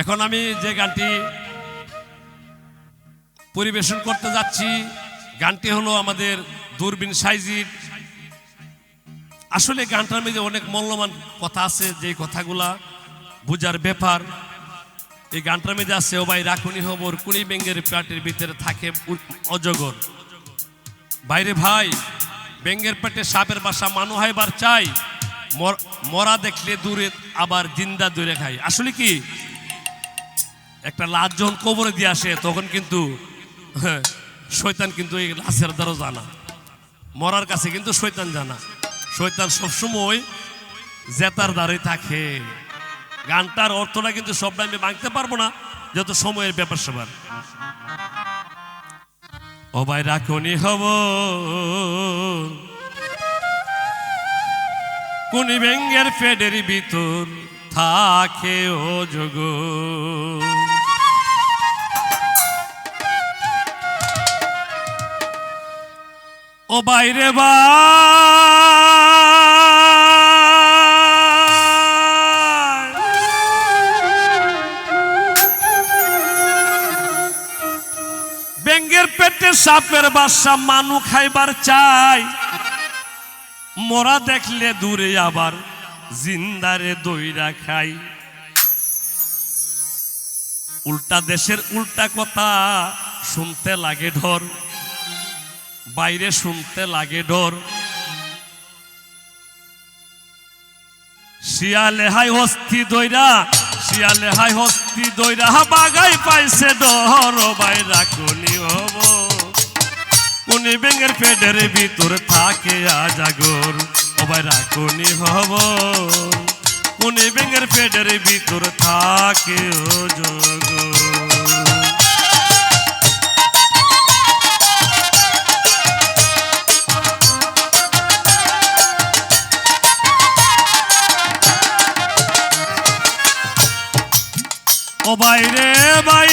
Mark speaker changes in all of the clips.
Speaker 1: এখন আমি যে গানটি পরিবেশন করতে যাচ্ছি, গানটি হলো আমাদের দূরবীন সাইজির। আসলে গানটার মধ্যে অনেক মূল্যবান কথা আছে, যে কথাগুলা বুঝার ব্যাপার। এই গানটার মধ্যে আছে ভাই রাখুনি হবর কুড়ি বেঙ্গের প্যাটের ভিতরে থাকে অজগর। বাইরে ভাই, বেঙ্গের পেটে সাপের বাসা মানু হাইবার চাই মরা দেখলে দূরে আবার জিন্দা দূরে খাই। আসলে কি? একটা লাশ যখন কবরে দিয়ে আসে তখন কিন্তু হ্যাঁ, শয়তান কিন্তু এই লাশের দ্বারা জানা মরার কাছে কিন্তু শৈতান জানা শৈতান সবসময় জেতার দ্বারাই থাকে। গানটার অর্থটা কিন্তু সবটা আমি ভাঙতে পারব না যত সময়ের ব্যাপার সবার। ভাই রাখনি হব কোন ব্যঙ্গের পেডের ভিতর থাকে ও যোগ ও বাইরে বা ব্যাঙ্গের পেটে সাপের বাসা, মানু খাইবার চাই। মোরা দেখলে দূরে আবার জিন্দারে দইরা খাই। উল্টা দেশের উল্টা কথা শুনতে লাগে ঢর। বাইরে শুনতে লাগে ডর। শিয়ালে হাই হস্তি দইরা, শিয়ালে হাই হস্তি দইরা, বাগাই পাইছে ডর বাইরা কোনি হব কোনি বেঙ্গের পেটের ভিতর থাকে আজাগর ও বাইরা কোনি হব কোনি বেঙ্গের পেটের ভিতর থাকে ও জগর। ও বাইরে বাই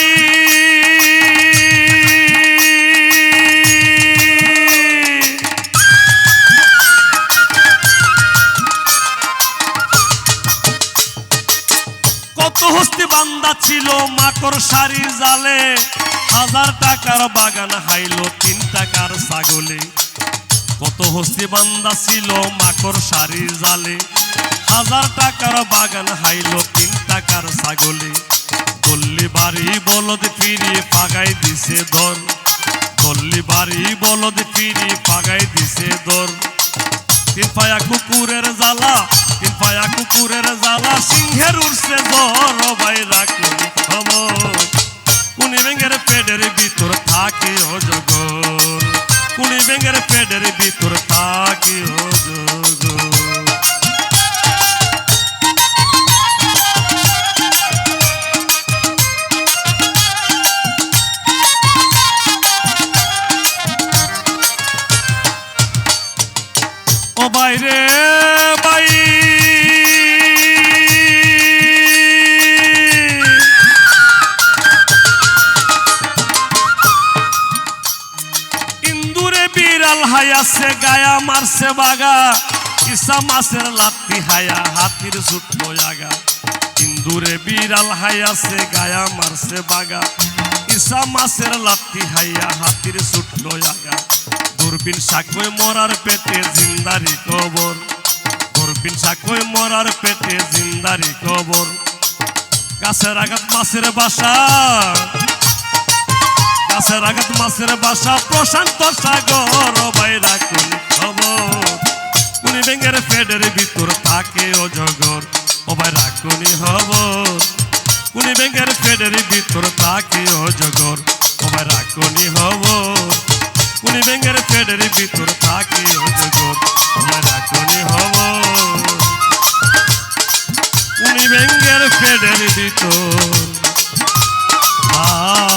Speaker 1: কত হস্তি বান্দা ছিল মাকড় সারি জালে। হাজার টাকার বাগান হাইলো, তিন টাকার ছাগলে। কত হস্তি বান্দা ছিল মাকড় সারি জালে। হাজার টাকার বাগান হাইলো, তিন টাকার ছাগলে। গল্লি বাড়ি বলদ ফিরিয়ে পাগাই দিছে ধর গল্লি বাড়ি বলদ ফিরিয়ে পাগাই দিছে ধর তিন কুকুরের জ্বালা তিন কুকুরের জ্বালা, সিংহের উঠছে জ্বর ভাই খবর? কুনি ব্যাঙের পেটের ভিতর থাকে অজগর কুনি ব্যাঙের পেটের ভিতর থাকে অজগর হায়াছে গায়া মারছে বাগা ইসা মাছের লাত্তি হায়া, হাতির ছুটলো আগা ইন্দুরে বিড়াল হায়াছে গায়া মারছে বাগা ইসা মাছের লাত্তি হাইয়া হাতির ছুটলো আগা দূরবীন সাকই মরার পেটে জিন্দারি কবর। দূরবীন সাকই মরার পেটে জিন্দারি কবর। গাছের আঘাত মাছের বাসা। গাছের আঘাত, মাছের বাসা, প্রশান্ত সাগর, বাইরা কোন খবর? কোনি বেঙ্গের পেটের ভিতর থাকে অজগর ও বাইরা কোনি খবর? কোনি বেঙ্গের পেটের ভিতর থাকে অজগর ও বাইরা কোনি খবর? কোনি বেঙ্গের পেটের ভিতর থাকে অজগর ও বাইরা কোনি খবর? কোনি বেঙ্গের পেটের ভিতর থাকে